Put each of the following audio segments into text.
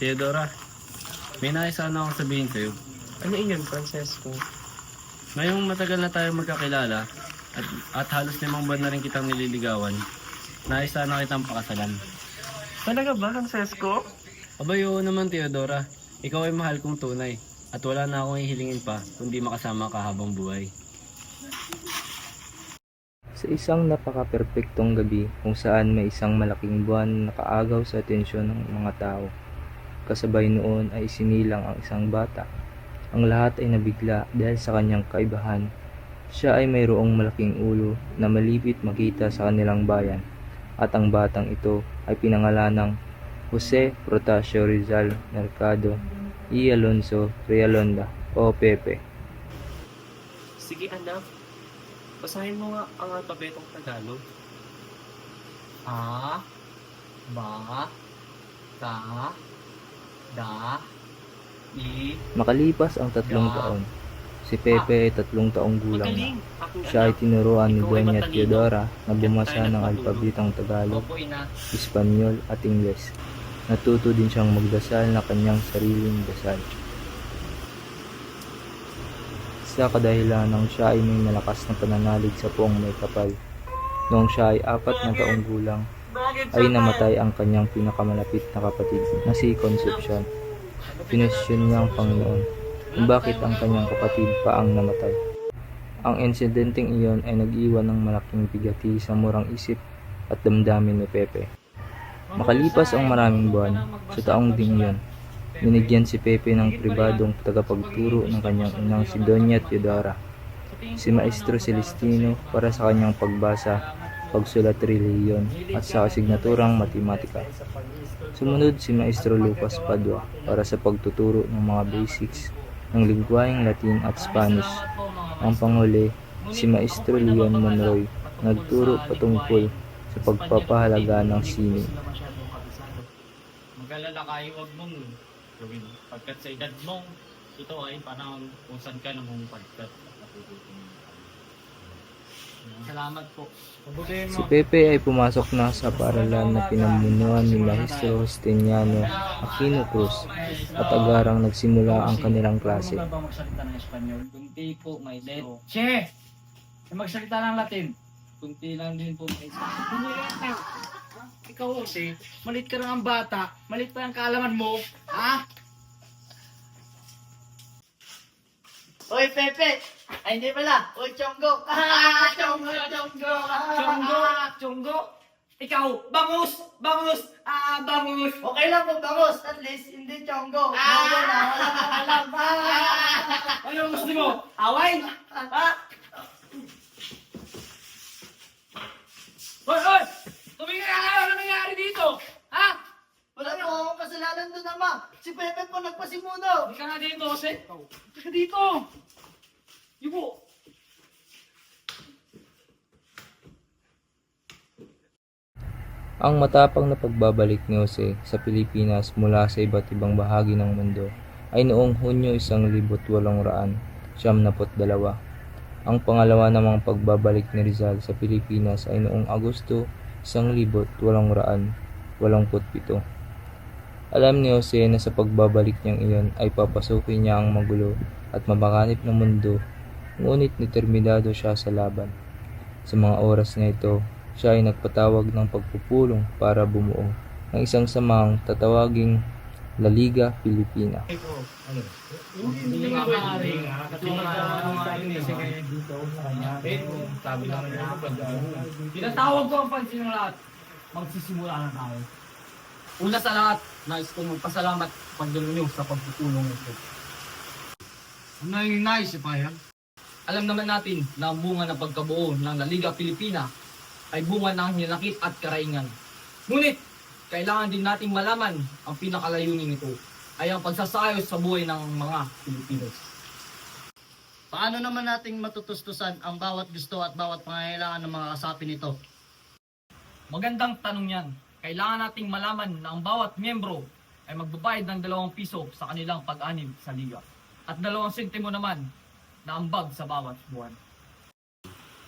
Theodora, may nais sana akong sabihin sa'yo. Ano yun, Francesco? Ngayong matagal na tayo magkakilala at, at halos limang buwan na rin kitang nililigawan, nais sana kitang pakasalan. Talaga ba, Francesco? Abay, oo naman Theodora. Ikaw ay mahal kong tunay at wala na akong ihilingin pa kundi makasama ka habang buhay. Sa isang napaka-perpektong gabi kung saan may isang malaking buwan na nakaagaw sa atensyon ng mga tao. Kasabay noon ay isinilang ang isang bata. Ang lahat ay nabigla dahil sa kanyang kaibahan. Siya ay mayroong malaking ulo na malipit makita sa kanilang bayan at ang batang ito ay pinangalan ng Jose Protasio Rizal Mercado y Alonso Realonda o Pepe. Sige, anak. Basahin mo nga ang alpabetong Tagalog. A, ba, ta, da, i, Makalipas ang tatlong taon, si Pepe ay tatlong taong gulang na. magaling. Siya ay tinuruan ni Ikaw ay Doña matalino. Teodora na bumasa ng alpabetang Tagalog, Opo, ina. Espanyol at Ingles. Natuto din siyang magdasal na kanyang sariling dasal. Sa kadahilan ng siya ay may malakas na pananalig sa puong may kapal. Noong siya ay apat na taong gulang, ay namatay ang kanyang pinakamalapit na kapatid na si Concepcion. Pinasyon niya ang Panginoon kung bakit ang kanyang kapatid pa ang namatay. Ang insidenteng iyon ay nag-iwan ng malaking bigati sa murang isip at damdamin ni Pepe. Makalipas ang maraming buwan, sa taong ding iyon, binigyan si Pepe ng pribadong tagapagturo ng kanyang inang si Doña Teodora, si Maestro Celestino para sa kanyang pagbasa, pagsulat reliyon at sa kasignaturang matematika. Sumunod si Maestro Lucas Padua para sa pagtuturo ng mga basics ng lingwaheng Latin at Spanish. Ang panghuli, si Maestro Leon Monroy nagturo patungkol sa pagpapahalaga ng sining. Mag-alala kayo, huwag mong gawin. Pagkat sa edad mong ito ay parang kung saan ka namang pagkat at natututo mo. Salamat po. Si Pepe ay pumasok na sa paaralan na pinamunuan ni Maestro Justiniano Aquino Cruz at agarang nagsimula ang kanilang klase. Ano ba magsalita ng Espanyol? Kunti po, may let. Che! May magsalita ng Latin. Kunti lang din po, may Ikaw, Jose, malit ka lang ang bata, malit pa ang kaalaman mo, ha? Oy, Pepe! Ay, hindi pala. Oy, Chonggo! Ah, Chonggo, Chonggo! Chonggo! Chonggo! Ikaw, bangus! Bangus! Ah, bangus! Okay lang po, bangos. At least, hindi Chonggo. Ah! Wala na, wala na alam. Ah! Ano gusto mo? Away? Ha? Hoy, hoy! Tumingin ka nga! Ano nangyari dito? Wala akong kasalanan doon, ama. Si Pepe po nagpasimuno. Hindi ka nga dito, Jose. Hindi ka dito. Yubo. Ang matapang na pagbabalik ni Jose sa Pilipinas mula sa iba't ibang bahagi ng mundo ay noong Hunyo 1872. Ang pangalawa namang pagbabalik ni Rizal sa Pilipinas ay noong Agosto 1887. Alam ni Jose na sa pagbabalik niyang iyon ay papasukin niya ang magulo at mabakanip ng mundo, ngunit determinado siya sa laban. Sa mga oras na ito, siya ay nagpatawag ng pagpupulong para bumuo ng isang samang tatawaging La Liga Pilipina. Tinatawag ko ang pansin ng lahat. Magsisimula na tayo. Una sa lahat, nais kong magpasalamat pagdalo niyo sa pagtutulong ito. Ano yung nais, Ipayan? Alam naman natin na ang bunga ng pagkabuo ng La Liga Pilipina ay bunga ng hinakit at karaingan. Ngunit, kailangan din nating malaman ang pinakalayunin nito ay ang pagsasayos sa buhay ng mga Pilipinos. Paano naman nating matutustusan ang bawat gusto at bawat pangangailangan ng mga kasapi nito? Magandang tanong yan. Kailangan nating malaman na ang bawat miyembro ay magbabayad ng dalawang piso sa kanilang pag-anim sa liga. At dalawang sentimo naman na ambag sa bawat buwan.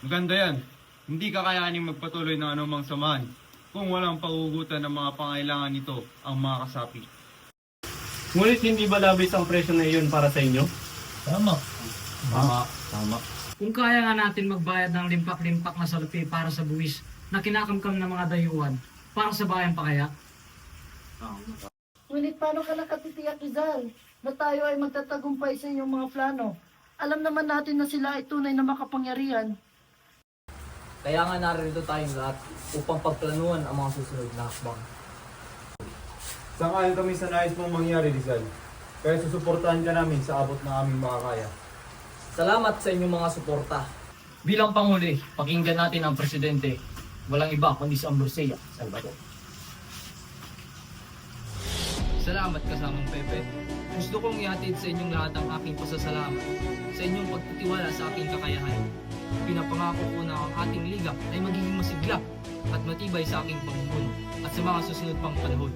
Maganda yan. Hindi kakayanin magpatuloy ng anumang samahan kung walang pagugutan ng mga pangailangan nito ang mga kasapi. Ngunit hindi ba labis ang presyo na iyon para sa inyo? Tama. Tama. Tama. Kung kaya nga natin magbayad ng limpak-limpak na salapi para sa buwis na kinakamkam ng mga dayuhan, para sa bayan pa kaya? Ngunit paano ka nakatitiyak, Rizal, na tayo ay magtatagumpay sa inyong mga plano? Alam naman natin na sila ay tunay na makapangyarihan. Kaya nga narito tayong lahat upang pagplanuhan ang mga susunod na hakbang. Sangayon kami sa nais mong mangyari, Rizal. Kaya susuportahan ka namin sa abot ng aming makakaya. Salamat sa inyong mga suporta. Bilang Panghuli, pakinggan natin ang Presidente. Walang iba kundi si Ambrosea Salvador. Salamat kasamang Pepe. Gusto kong ihatid sa inyong lahat ang aking pasasalamat sa inyong pagtitiwala sa aking kakayahan. Pinapangako ko na ang ating liga ay magiging masigla at matibay sa aking pamumuno at sa mga susunod pang panahon.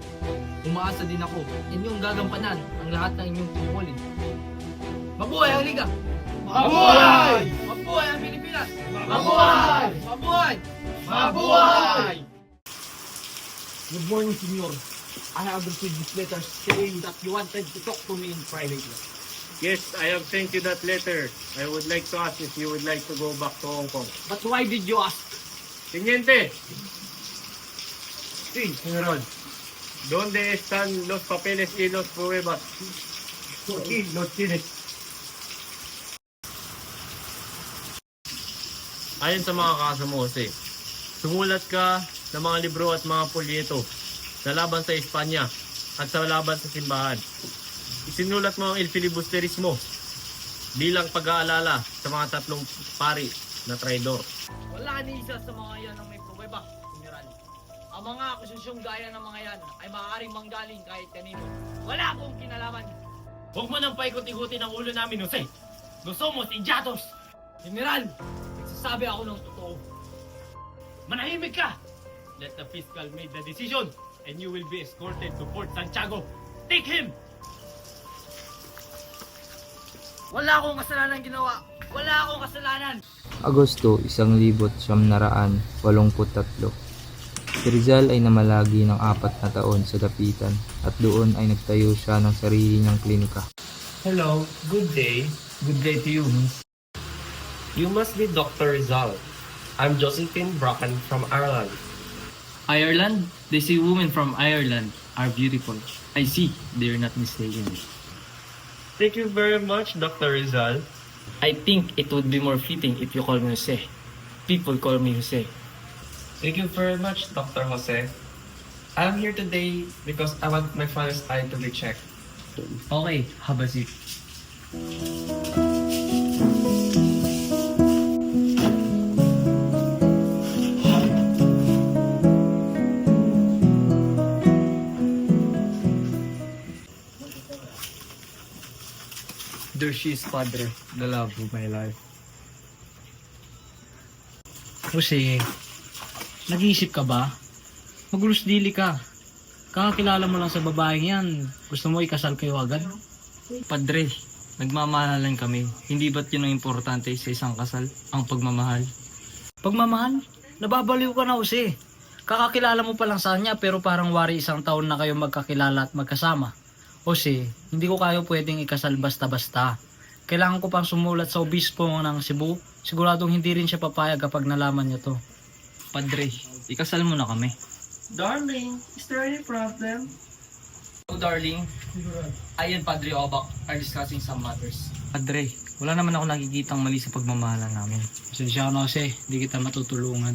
Umaasa din ako na inyong gagampanan ang lahat ng inyong tungkulin. Mabuhay ang liga! Mabuhay! Mabuhay ang Pilipinas! Mabuhay! Mabuhay! Mabuhay! Good morning, Senyor. I have received this letter saying that you wanted to talk to me in private. Yes, I have sent you that letter. I would like to ask if you would like to go back to Hong Kong. But why did you ask? Teniente! Sí, General. ¿Dónde están los papeles y los pruebas? Aquí los tienes. Ayon sa mga kaso mo, Jose, sumulat ka ng mga libro at mga polyeto sa laban sa Espanya at sa laban sa simbahan. Isinulat mo ang Il Filibusterismo bilang pag-aalala sa mga tatlong pari na traidor. Wala ni isa sa mga yan ang may pruweba, General. Ang mga akusasyong gaya ng mga yan ay maaaring manggaling kahit kanino. Wala akong kinalaman. Huwag mo nang paikot-ikutin ang ulo namin, Jose. Gusto mo, Injatos! General, nagsasabi ako ng totoo. Manahimik ka! Let the fiscal make the decision and you will be escorted to Fort Santiago. Take him! Wala akong kasalanan ginawa. Wala akong kasalanan. Agosto, isang libot siyam naraan, walumput tatlo. Si Rizal ay namalagi ng apat na taon sa Dapitan at doon ay nagtayo siya ng sarili niyang klinika. Hello, good day. Good day to you. You must be Dr. Rizal. I'm Josephine Bracken from Ireland. Ireland? They say women from Ireland are beautiful. I see. They're not mistaken. Thank you very much, Dr. Rizal. I think it would be more fitting if you call me Jose. People call me Jose. Thank you very much, Dr. Jose. I'm here today because I want my father's eye to be checked. Okay, have a seat. There she is, Padre. The love of my life. Jose, nag-iisip ka ba? Magulus dili ka. Kakakilala mo lang sa babaeng yan. Gusto mo ikasal kayo agad? Padre, nagmamahalan kami. Hindi ba't yun ang importante sa isang kasal? Ang pagmamahal? Pagmamahal? Nababaliw ka na, Jose. Kakakilala mo pa lang sa kanya pero parang wari isang taon na kayo magkakilala at magkasama. Jose, hindi ko kayo pwedeng ikasal basta-basta. Kailangan ko pang sumulat sa obispo ng Cebu. Siguradong hindi rin siya papayag kapag nalaman niya to. Padre, ikasal mo na kami. Darling, is there any problem? Oh, darling. I and Padre Obak are discussing some matters. Padre, wala naman ako nakikitang mali sa pagmamahalan namin. Pasensya na Jose, hindi kita matutulungan.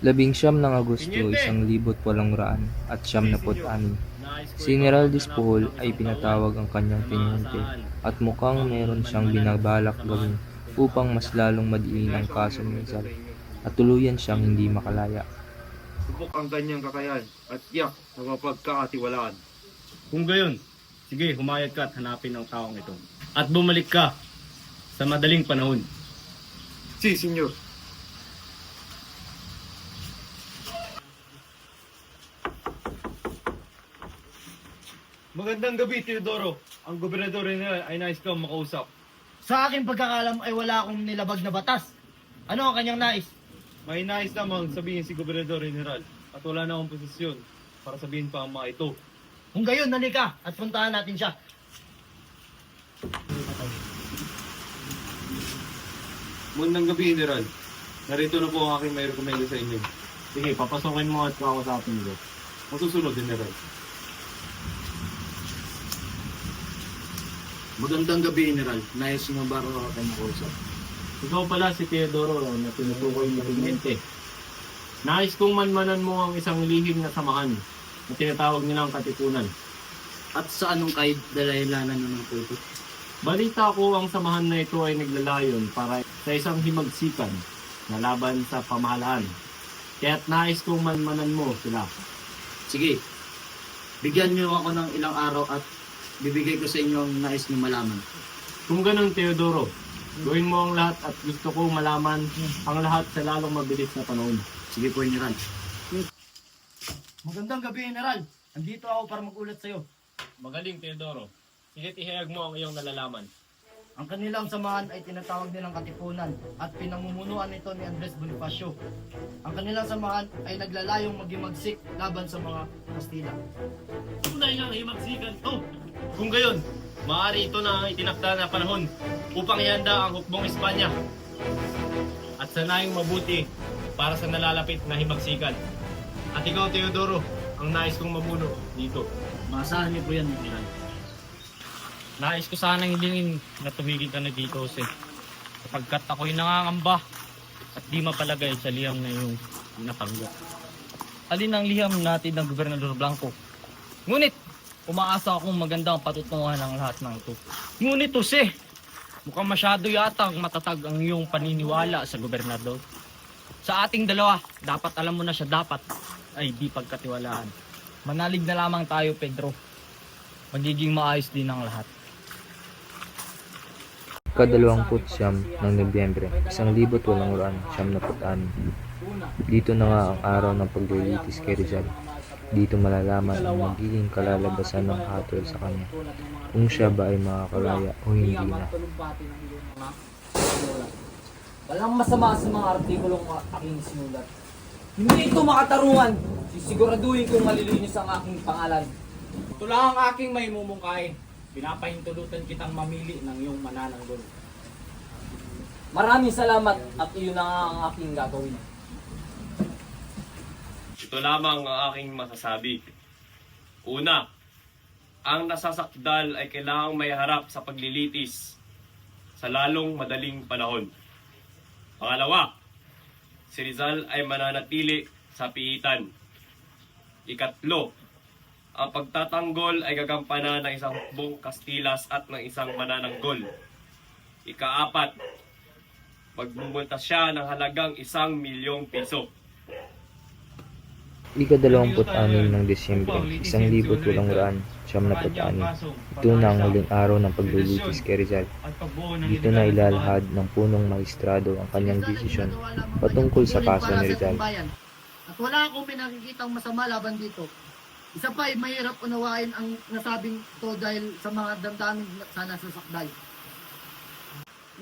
Labing siyam ng Agosto, isang libot walong raan at siyam na ani. Si General Dispohol ay pinatawag ang kanyang teniente at mukhang meron siyang binabalak gawin upang mas lalong madiin ang kaso ni Rizal at tuluyan siyang hindi makalaya. Subok ang kanyang kakayahan at tiyak na mapagkakatiwalaan. Kung gayon, sige, humayag ka at hanapin ang taong ito. At bumalik ka sa madaling panahon. Si, senyor. Magandang gabi, Teodoro. Ang gobernador nila ay nais kang makausap. Sa aking pagkakalam ay wala akong nilabag na batas. Ano ang kanyang nais? May nais lamang sabihin si Gobernador General at wala na akong posisyon para sabihin pa ang mga ito. Kung gayon, nalika at puntahan natin siya. Magandang gabi, General. Narito na po ang aking may rekomenda sa inyo. Sige, papasokin mo at kakausapin ko. Masusunod, General. Magandang gabi, General. Nais mo ba ako makausap? Ikaw pala si Teodoro na tinutukoy ni Clemente. Nais kong manmanan mo ang isang lihim na samahan na tinatawag nilang katipunan. At sa anong kahit dalahilanan ng po ito? Balita ko ang samahan na ito ay naglalayon para sa isang himagsikan na laban sa pamahalaan. Kaya't nais kong manmanan mo sila. Sige, bigyan niyo ako ng ilang araw at bibigay ko sa inyo ang nais niyo malaman. Kung ganun, Teodoro, gawin mo ang lahat at gusto kong malaman ang lahat sa lalong mabilis na panahon. Sige po, General. Magandang gabi, General. Andito ako para magulat sa'yo. Magaling, Teodoro. Sige, ihayag mo ang iyong nalalaman. Ang kanilang samahan ay tinatawag nilang katipunan at pinamumunuan ito ni Andres Bonifacio. Ang kanilang samahan ay naglalayong magimagsik laban sa mga Kastila. Tunay nga himagsikan to. Kung gayon, maaari ito na ang itinakda na panahon upang ihanda ang hukbong Espanya. At sanayang mabuti para sa nalalapit na himagsikan. At ikaw, Teodoro, ang nais kong mamuno dito. Maasahan niyo po yan, General. Nais ko sanang hilingin na tumigil ka na dito, Jose. Sapagkat ako'y nangangamba at di mapalagay sa liham na iyong pinatanggap. Alin ang liham natin ng Gobernador Blanco? Ngunit, umaasa akong magandang patutunguhan ng lahat ng ito. Ngunit, Jose, mukhang masyado yatang matatag ang iyong paniniwala sa Gobernador. Sa ating dalawa, dapat alam mo na siya dapat ay di pagkatiwalaan. Manalig na lamang tayo, Pedro. Magiging maayos din ang lahat. Kadalawamput siyam ng Nobyembre, isang libot walang raan, siyam na putaan. Dito na nga ang araw ng paglilitis kay Rizal. Dito malalaman ang magiging kalalabasan ng hatol sa kanya. Kung siya ba ay makakalaya o hindi na. Walang masama sa mga artikulong aking sinulat. Hindi ito makatarungan. Sisiguraduhin kong malilinis ang aking pangalan. Ito lang ang aking may mumungkay. Pinapahintulutan kitang mamili ng iyong manananggol. Maraming salamat at iyon na ang aking gagawin. Ito lamang ang aking masasabi. Una, ang nasasakdal ay kailangang may harap sa paglilitis sa lalong madaling panahon. Pangalawa, si Rizal ay mananatili sa piitan. Ikatlo, ang pagtatanggol ay gagampanan ng isang hukbong Kastilas at ng isang manananggol. Ikaapat, magbubunta siya ng halagang isang milyong piso. Ikadalawamput anim ng Desyembre, isang libot walang raan, siyam na putaan. Ito na ang huling araw ng paglilitis kay Rizal. Dito na ilalahad ng punong magistrado ang kanyang desisyon patungkol sa kaso ni Rizal. At wala akong pinakikitang masama laban dito. Isa pa ay mahirap unawain ang nasabing to dahil sa mga damdamin na sana sa sakdal.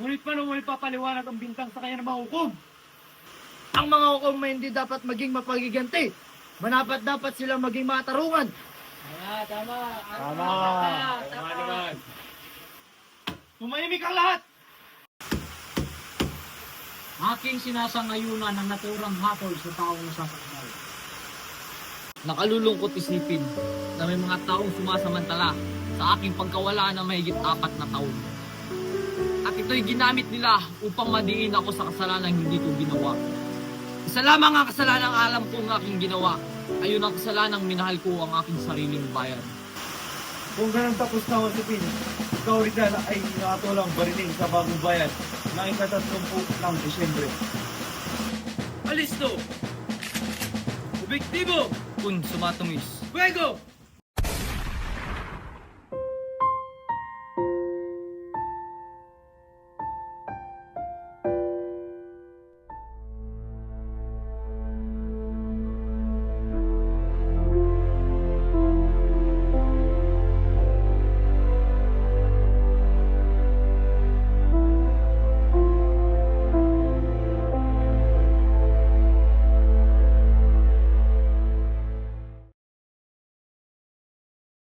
Ngunit paano mo ipapaliwanag ang bintang sa kanya na mahukom? Ang mga hukom ay hindi dapat maging mapagiganti. Manapat dapat sila maging matarungan. Tama naman. Tumahimik ang lahat! Aking sinasangayunan ng naturang hatol sa taong nasasakdal. Nakalulungkot isipin na may mga taong sumasamantala sa aking pagkawala na mahigit apat na taon. At ito'y ginamit nila upang madiin ako sa kasalanang hindi ko ginawa. Isa lamang ang kasalanang alam kong aking ginawa. Ayun ang kasalanang minahal ko ang aking sariling bayan. Kung ganun tapos na ako si Pin, ikaw Rizal ay nakatulang bariling sa bagong bayan ng ikatatlumpu ng Disyembre. Alisto! Objektibo! Kun sumatumis. Fuego!